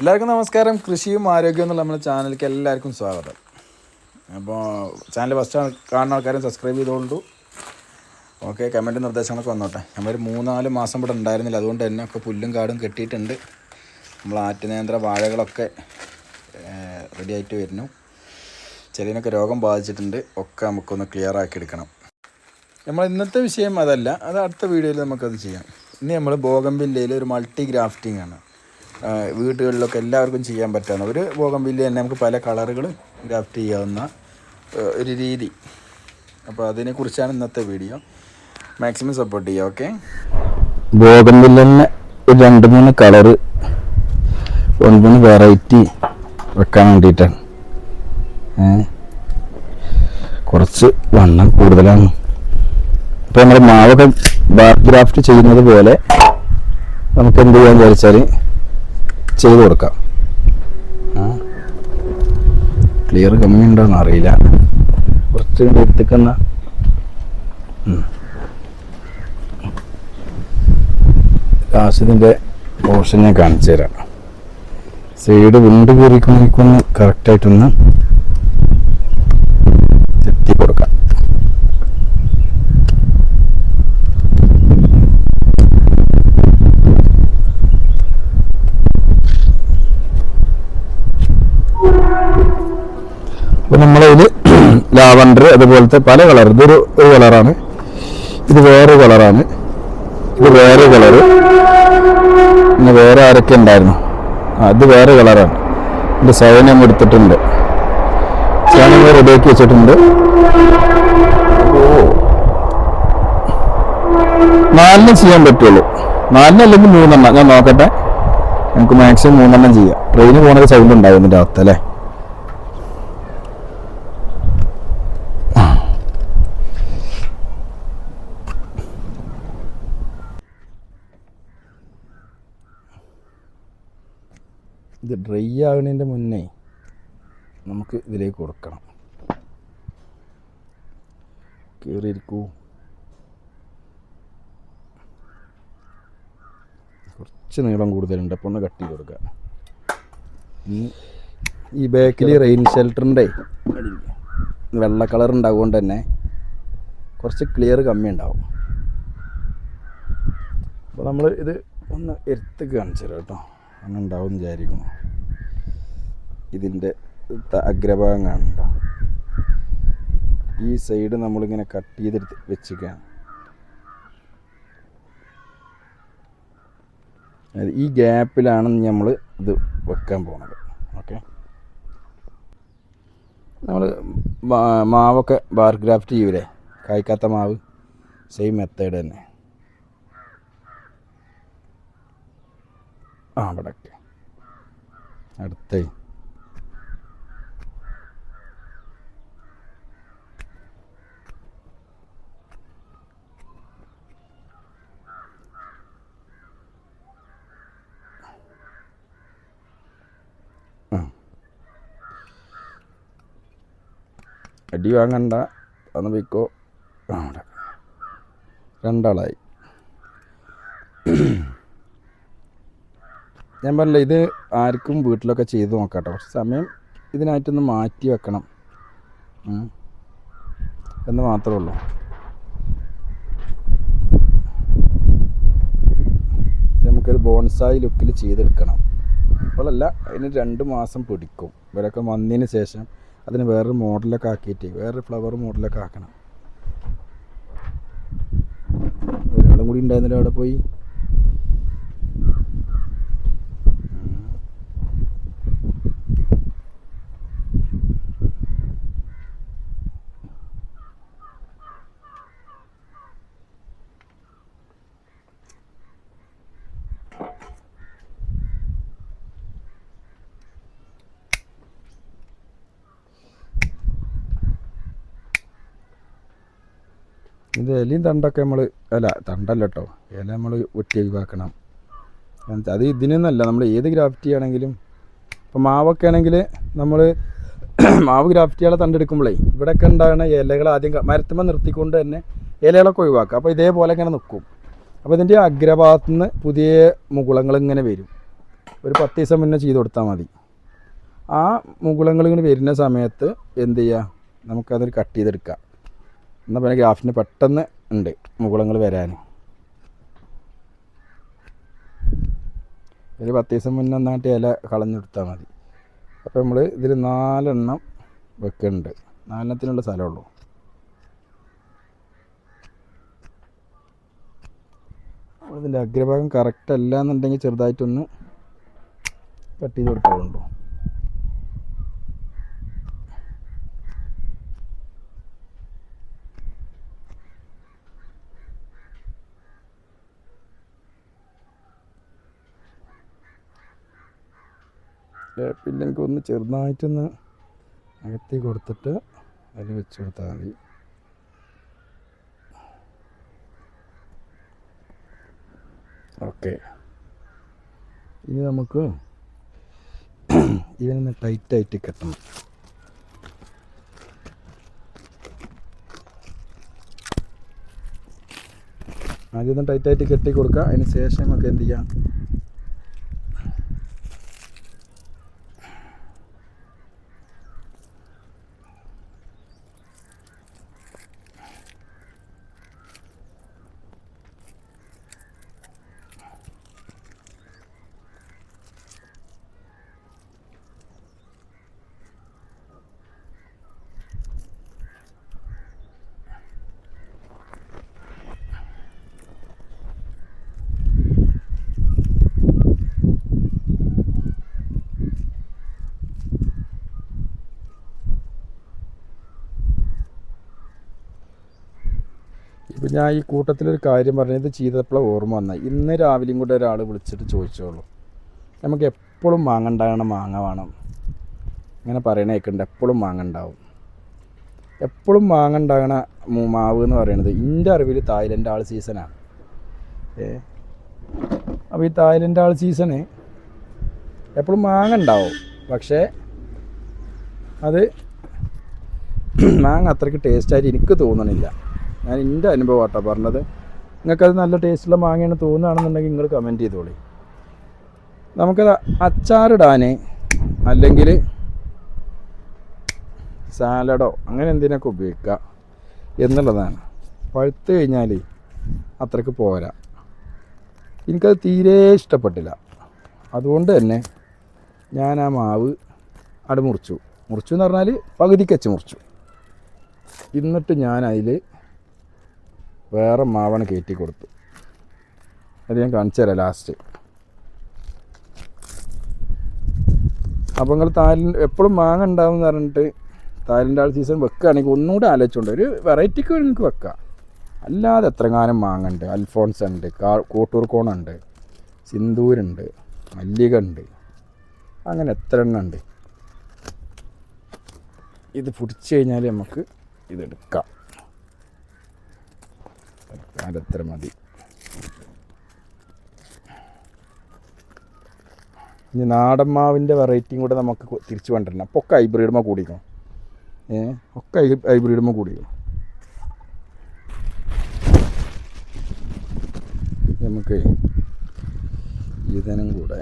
എല്ലാവർക്കും നമസ്കാരം. കൃഷിയും ആരോഗ്യവും എന്നുള്ള നമ്മുടെ ചാനലിലേക്ക് എല്ലാവർക്കും സ്വാഗതം. അപ്പോൾ ചാനൽ ഫസ്റ്റ് കാണുന്ന ആൾക്കാരും സബ്സ്ക്രൈബ് ചെയ്തോളൂ. ഓക്കെ കമന്റ് നിർദ്ദേശങ്ങളൊക്കെ വന്നോട്ടെ. നമ്മളൊരു മൂന്നാൽ മാസം ഇവിടെ ഉണ്ടായിരുന്നില്ല. അതുകൊണ്ട് തന്നെ ഒക്കെ പുല്ലും കാടും കെട്ടിയിട്ടുണ്ട്. നമ്മൾ ആറ്റുനേന്ത്ര വാഴകളൊക്കെ റെഡി ആയിട്ട് വരുന്നു. ചെടിനൊക്കെ രോഗം ബാധിച്ചിട്ടുണ്ട്. ഒക്കെ നമുക്കൊന്ന് ക്ലിയർ ആക്കി എടുക്കണം. നമ്മൾ ഇന്നത്തെ വിഷയം അതല്ല. അത് അടുത്ത വീഡിയോയിൽ നമുക്കത് ചെയ്യാം. ഇനി നമ്മൾ ബോഗംബില്ലയിൽ ഒരു മൾട്ടി ഗ്രാഫ്റ്റിംഗ് ആണ്. വീടുകളിലൊക്കെ എല്ലാവർക്കും ചെയ്യാൻ പറ്റാവുന്ന ഒരു ഭോഗം വില്ല് തന്നെ നമുക്ക് പല കളറുകൾ ഗ്രാഫ്റ്റ് ചെയ്യാവുന്ന ഒരു രീതി. അപ്പോൾ അതിനെക്കുറിച്ചാണ് ഇന്നത്തെ വീഡിയോ. മാക്സിമം സപ്പോർട്ട് ചെയ്യുക ഓക്കെ ഭോഗം വില്ല് തന്നെ രണ്ട് മൂന്ന് കളറ് ഒന്ന് മൂന്ന് വെറൈറ്റി വെക്കാൻ വേണ്ടിയിട്ടാണ്. കുറച്ച് വണ്ണം കൂടുതലാണ്. ഇപ്പോൾ നമ്മൾ മാവൊക്കെ ബാർ ഗ്രാഫ്റ്റ് ചെയ്യുന്നത് പോലെ നമുക്ക് എന്ത് ചെയ്യാൻ വിചാരിച്ചാൽ ചെയ്ത് കൊടുക്കാം ക്ലിയർ കമ്മി ഉണ്ടോന്ന് അറിയില്ല. കുറച്ച് എത്തിക്കുന്ന ലാസ്റ്റിന്റെ പോർഷൻ ഞാൻ കാണിച്ചു തരാം സൈഡ് വിണ്ട് കയറിക്കൊണ്ടിരിക്കൊന്ന് കറക്റ്റായിട്ടൊന്ന് ചെത്തി കൊടുക്കാം അപ്പോൾ നമ്മളതിൽ ലാവണ്ടർ അതുപോലത്തെ പല കളർ ഇതൊരു ഒരു കളറാണ്. ഇത് വേറെ കളറാണ്. ഇത് വേറെ കളറ്. പിന്നെ വേറെ ആരൊക്കെ ഉണ്ടായിരുന്നു? അത് വേറെ കളറാണ്. എന്റെ സൈനം എടുത്തിട്ടുണ്ട്. സാധനങ്ങൾ റെഡിയാക്കി വെച്ചിട്ടുണ്ട്. നാലിന് ചെയ്യാൻ പറ്റുള്ളൂ. നാലിന് അല്ലെങ്കിൽ മൂന്നെണ്ണം. ഞാൻ നോക്കട്ടെ. നമുക്ക് മാക്സിമം മൂന്നെണ്ണം ചെയ്യാം. ട്രെയിന് പോണൊരു സൗണ്ട് ഉണ്ടാവും ഇതിന്റെ ഇത് ഡ്രൈ ആകുന്നതിന്റെ മുന്നേ നമുക്ക് ഇതിലേക്ക് കൊടുക്കണം. കയറിയിരിക്കൂ കുറച്ച് നീളം കൂടുതലുണ്ട് അപ്പോൾ ഒന്ന് കട്ട് ചെയ്ത് കൊടുക്കുക ഈ ബാക്കിൽ റെയിൻ ഷെൽട്ടറിന്റെ വെള്ള കളർ ഉണ്ടാവുകൊണ്ട് തന്നെ കുറച്ച് ക്ലിയർ കമ്മി ഉണ്ടാവും. അപ്പോൾ നമ്മൾ ഇത് ഒന്ന് എടുത്ത് കാണിച്ചു തരാം കേട്ടോ. അങ്ങനെ ഉണ്ടാവും വിചാരിക്കുന്നു. ഇതിന്റെ അഗ്രഭാഗം കാണണ്ട ഈ സൈഡ് നമ്മളിങ്ങനെ കട്ട് ചെയ്തെടുത്ത് വെച്ചിരിക്കുകയാണ്. ഈ ഗ്യാപ്പിലാണ് നമ്മൾ ഇത് വെക്കാൻ പോകുന്നത് ഓക്കെ? നമ്മൾ മാവൊക്കെ ബാർ ഗ്രാഫ്റ്റ് ചെയ്യൂലേ? കായ്ക്കാത്ത മാവ് സെയിം മെത്തേഡ് തന്നെ. ആ അവിടെ അടുത്തേ. അടി വാങ്ങണ്ട. അന്ന് പോയിക്കോ. അവിടെ. രണ്ടാളായി. ഞാൻ പറഞ്ഞില്ല ഇത് ആർക്കും വീട്ടിലൊക്കെ ചെയ്ത് നോക്കാട്ടോ. കുറച്ച് സമയം ഇതിനായിട്ടൊന്ന് മാറ്റി വെക്കണം. എന്ന് മാത്രമേ ഉള്ളൂ. നമുക്കൊരു ബോൺസായി ലുക്കിൽ ചെയ്തെടുക്കണം. അപ്പോഴല്ല അതിന് രണ്ട് മാസം പിടിക്കും. ഇവരൊക്കെ വന്നതിന് ശേഷം അതിന് വേറൊരു മോഡലൊക്കെ ആക്കിയിട്ട് വേറൊരു ഫ്ലവർ മോഡലൊക്കെ ആക്കണം. ഒരാളും കൂടി ഉണ്ടായിരുന്നില്ല അവിടെ പോയി? ഇത് ഇലയും തണ്ടൊക്കെ നമ്മൾ അല്ല തണ്ടല്ല കേട്ടോ ഇല നമ്മൾ വെട്ടി ഒഴിവാക്കണം. അത് ഇതിനൊന്നല്ല നമ്മൾ ഏത് ഗ്രാഫ്റ്റി ആണെങ്കിലും ഇപ്പോൾ മാവൊക്കെ ആണെങ്കിൽ നമ്മൾ മാവ് ഗ്രാഫ്റ്റികളെ തണ്ടെടുക്കുമ്പോഴേ ഇവിടെയൊക്കെ ഉണ്ടാകുന്ന ഇലകൾ ആദ്യം മരത്തുമ്പോൾ നിർത്തിക്കൊണ്ട് തന്നെ ഇലകളൊക്കെ ഒഴിവാക്കുക. അപ്പോൾ ഇതേപോലെ ഇങ്ങനെ നിൽക്കും അപ്പോൾ ഇതിന്റെ അഗ്രഭാഗത്തു നിന്ന് പുതിയ മുകുളങ്ങൾ ഇങ്ങനെ വരും. ഒരു പത്ത് ദിവസം മുന്നേ ചെയ്ത് കൊടുത്താൽ മതി. ആ മുകുളങ്ങൾ ഇങ്ങനെ വരുന്ന സമയത്ത് എന്ത് ചെയ്യുക നമുക്കതൊരു കട്ട് ചെയ്തെടുക്കാം. എന്നാൽ പിന്നെ ഗ്രാഫിന് പെട്ടെന്ന് ഉണ്ട് മുകുളങ്ങൾ വരാൻ. ഒരു പത്ത് ദിവസം മുന്നേ ഒന്നായിട്ട് ഇല കളഞ്ഞെടുത്താൽ മതി. അപ്പോൾ നമ്മൾ ഇതിൽ നാലെണ്ണം വെക്കുന്നുണ്ട് നാലെണ്ണത്തിനുള്ള സ്ഥലമുള്ളൂ ഇതിന്റെ അഗ്രഭാഗം കറക്റ്റ് അല്ല എന്നുണ്ടെങ്കിൽ ചെറുതായിട്ടൊന്ന് കട്ട് ചെയ്ത് കൊടുക്കാറുണ്ടോ? പിന്നെ എനിക്ക് ഒന്ന് ചെറുതായിട്ടൊന്ന് അകത്തി കൊടുത്തിട്ട് അതിൽ വെച്ച് കൊടുത്താൽ മതി. ഓക്കെ. ഇനി നമുക്ക് ഇതിനൊന്ന് ടൈറ്റായിട്ട് കെട്ടണം. ആദ്യം ഒന്ന് ടൈറ്റായിട്ട് കെട്ടി കൊടുക്കുക. അതിന് ശേഷം നമുക്ക് എന്ത് ചെയ്യാം? ഇപ്പം ഞാൻ ഈ കൂട്ടത്തിലൊരു കാര്യം പറഞ്ഞത് ചെയ്തപ്പോഴാണ് ഓർമ്മ വന്ന ഇന്ന് രാവിലെയും കൂടെ ഒരാൾ വിളിച്ചിട്ട് ചോദിച്ചോളൂ. നമുക്ക് എപ്പോഴും മാങ്ങ ഉണ്ടാകണം മാങ്ങ വേണം. ഇങ്ങനെ പറയണ കേൾക്കുന്നുണ്ട് എപ്പോഴും മാങ്ങ ഉണ്ടാവും എപ്പോഴും മാങ്ങ ഉണ്ടാകണ മാവ് എന്ന് പറയുന്നത് എന്റെ അറിവിൽ തായ്ലന്റ് ആൾ സീസണാണ് ഏ? അപ്പോൾ ഈ തായ്ലന്റ് ആൾ സീസണ് എപ്പോഴും മാങ്ങ ഉണ്ടാവും പക്ഷേ അത് മാങ്ങ അത്രയ്ക്ക് ടേസ്റ്റായിട്ട് എനിക്ക് തോന്നണില്ല. ഞാൻ എന്റെ അനുഭവമാട്ടോ പറഞ്ഞത്. നിങ്ങൾക്കത് നല്ല ടേസ്റ്റുള്ള മാങ്ങയാണ് തോന്നുകയാണെന്നുണ്ടെങ്കിൽ നിങ്ങൾ കമന്റ് ചെയ്തോളി. നമുക്കത് അച്ചാറിടാൻ അല്ലെങ്കിൽ സാലഡോ അങ്ങനെ എന്തിനൊക്കെ ഉപയോഗിക്കുക എന്നുള്ളതാണ്. പഴുത്ത് കഴിഞ്ഞാൽ അത്രയ്ക്ക് പോരാ. എനിക്കത് തീരെ ഇഷ്ടപ്പെട്ടില്ല. അതുകൊണ്ട് തന്നെ ഞാൻ ആ മാവ് അട് മുറിച്ചു. മുറിച്ചു എന്ന് പറഞ്ഞാൽ പകുതിക്കച്ച് മുറിച്ചു. എന്നിട്ട് ഞാൻ അതിൽ വേറെ മാവാണ് കയറ്റി കൊടുത്തു. അത് ഞാൻ കാണിച്ചു തരാം ലാസ്റ്റ് അപ്പോൾ നിങ്ങൾ താലിൻ എപ്പോഴും മാങ്ങ ഉണ്ടാവും എന്ന് പറഞ്ഞിട്ട് താലിന്റെ ആൾ സീസൺ വെക്കുകയാണെങ്കിൽ ഒന്നുകൂടെ ആലോചിച്ചുകൊണ്ട് ഒരു വെറൈറ്റിക്ക് നിങ്ങൾക്ക് വെക്കാം. അല്ലാതെ എത്രങ്ങാനും മാങ്ങ ഉണ്ട്. അൽഫോൺസ് ഉണ്ട് കാ കോട്ടൂർ കോണുണ്ട് സിന്ദൂരുണ്ട് മല്ലിക ഉണ്ട്. അങ്ങനെ എത്ര എണ്ണം ഉണ്ട്. ഇത് പിടിച്ചു കഴിഞ്ഞാൽ നമുക്ക് ഇതെടുക്കാം അതെത്ര മതി. ഇനി നാടൻ മാവിന്റെ വെറൈറ്റിയും കൂടെ നമുക്ക് തിരിച്ച് കൊണ്ടുവരണം. അപ്പോൾ ഒക്കെ ഹൈബ്രിഡുമ കൂടിക്കണം ഏ ഒക്കെ ഹൈബ്രിഡുമ കൂടിക്കണം നമുക്ക് ഇതിനും കൂടെ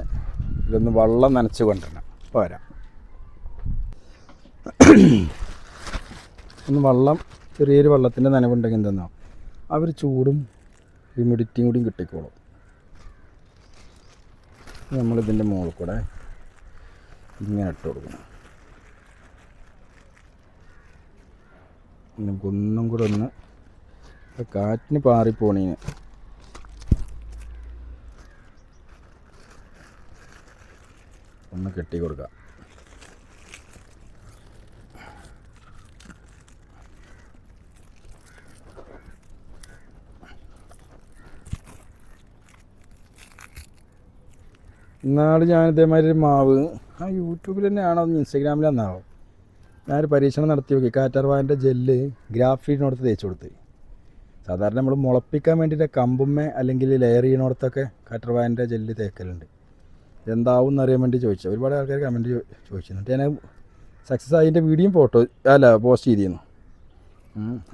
ഇതൊന്ന് വെള്ളം നനച്ച് കൊണ്ടുവരണം. വരാം. ഒന്ന് വെള്ളം ചെറിയൊരു വെള്ളത്തിന്റെ നനവുണ്ടെങ്കിൽ അവർ ചൂടും ഹ്യൂമിഡിറ്റിയും കൂടിയും കിട്ടിക്കോളും. നമ്മളിതിന്റെ മുകളിൽ കൂടെ ഇങ്ങനെ ഇട്ട് കൊടുക്കണം. നമുക്കൊന്നും കൂടെ ഒന്ന് കാറ്റിന് പാറിപ്പോണീന്. ഒന്ന് കെട്ടി കൊടുക്കാം ഇന്നാൾ ഞാൻ ഇതേമാതിരി ഒരു മാവ് ആ യൂട്യൂബിൽ തന്നെയാണോ ഇൻസ്റ്റാഗ്രാമിൽ തന്നാവും ഞാനൊരു പരീക്ഷണം നടത്തി നോക്കി. കാറ്റർവാന്റെ ജെല്ല് ഗ്രാഫീഡിനോടത്ത് തേച്ച് കൊടുത്ത്. സാധാരണ നമ്മൾ മുളപ്പിക്കാൻ വേണ്ടിയിട്ട് കമ്പുമ്മേ അല്ലെങ്കിൽ ലെയർ ചെയ്യണോടത്തൊക്കെ കാറ്റർവാന്റെ ജെല്ല് തേക്കലുണ്ട്. എന്താവും എന്നറിയാൻ വേണ്ടി ചോദിച്ചു. ഒരുപാട് ആൾക്കാർ കമന്റ് ചോദിച്ചു എന്നിട്ട് ഞാൻ സക്സസ് ആയതിന്റെ വീഡിയോയും ഫോട്ടോ അല്ല പോസ്റ്റ് ചെയ്തിരുന്നു.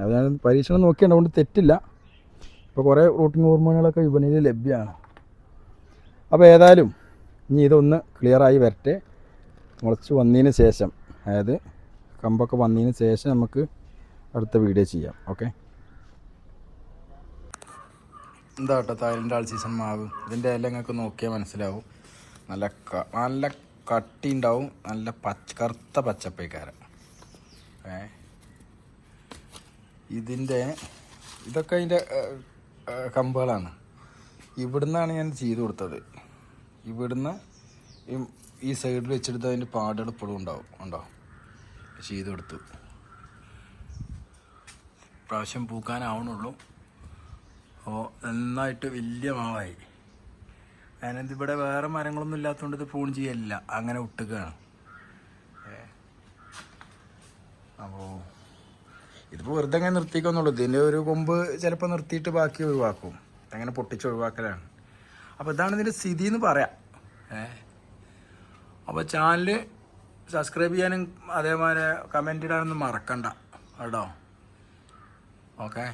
അത് ഞാൻ പരീക്ഷണം നോക്കിയാണ് അതുകൊണ്ട് തെറ്റില്ല. ഇപ്പോൾ കുറേ റൂട്ടിംഗ് ഹോർമോണുകളൊക്കെ വിപണിയിൽ ലഭ്യമാണ്. അപ്പോൾ ഏതായാലും ഇനി ഇതൊന്ന് ക്ലിയറായി വരട്ടെ. മുളച്ച് വന്നതിന് ശേഷം അതായത് കമ്പൊക്കെ വന്നതിന് ശേഷം നമുക്ക് അടുത്ത വീഡിയോ ചെയ്യാം ഓക്കെ എന്താ കേട്ടോ തായലിന്റെ ആൾ സീസൺ മാവ്? ഇതിന്റെ ഇല നിങ്ങൾക്ക് നോക്കിയാൽ മനസ്സിലാവും. നല്ല നല്ല കട്ടി ഉണ്ടാവും നല്ല പച്ച കറുത്ത പച്ചപ്പേക്കാരൻ ഏ? ഇതിന്റെ ഇതൊക്കെ അതിന്റെ കമ്പുകളാണ്. ഇവിടുന്നാണ് ഞാൻ ചെയ്തു കൊടുത്തത്. ഇവിടുന്ന് ഈ- സൈഡിൽ വെച്ചെടുത്ത് അതിന്റെ പാടുകൾ ഇപ്പോഴും ഉണ്ടാവും ഉണ്ടോ? ചെയ്ത് കൊടുത്തു പ്രാവശ്യം പൂക്കാനാവണുള്ളൂ. അപ്പോൾ നന്നായിട്ട് വലിയ മാവായി. അതിനകത്ത് ഇവിടെ വേറെ മരങ്ങളൊന്നും ഇല്ലാത്തതുകൊണ്ട് ഇത് പൂൺ ചെയ്യലില്ല. അങ്ങനെ ഒട്ടുകയാണ്. അപ്പോൾ ഇതിപ്പോൾ വെറുതെ അങ്ങനെ നിർത്തിക്കൊന്നുള്ളൂ. ഇതിന്റെ ഒരു കൊമ്പ് ചിലപ്പോൾ നിർത്തിയിട്ട് ബാക്കി ഒഴിവാക്കും. അങ്ങനെ പൊട്ടിച്ച് ഒഴിവാക്കലാണ്. അപ്പോൾ ഇതാണ് ഇതിന്റെ സ്ഥിതി എന്ന് പറയാം. ഏ? അപ്പോൾ ചാനൽ സബ്സ്ക്രൈബ് ചെയ്യാനും അതേമാതിരി കമന്റ് ഇടാനൊന്നും മറക്കണ്ട. കേട്ടോ? ഓക്കെ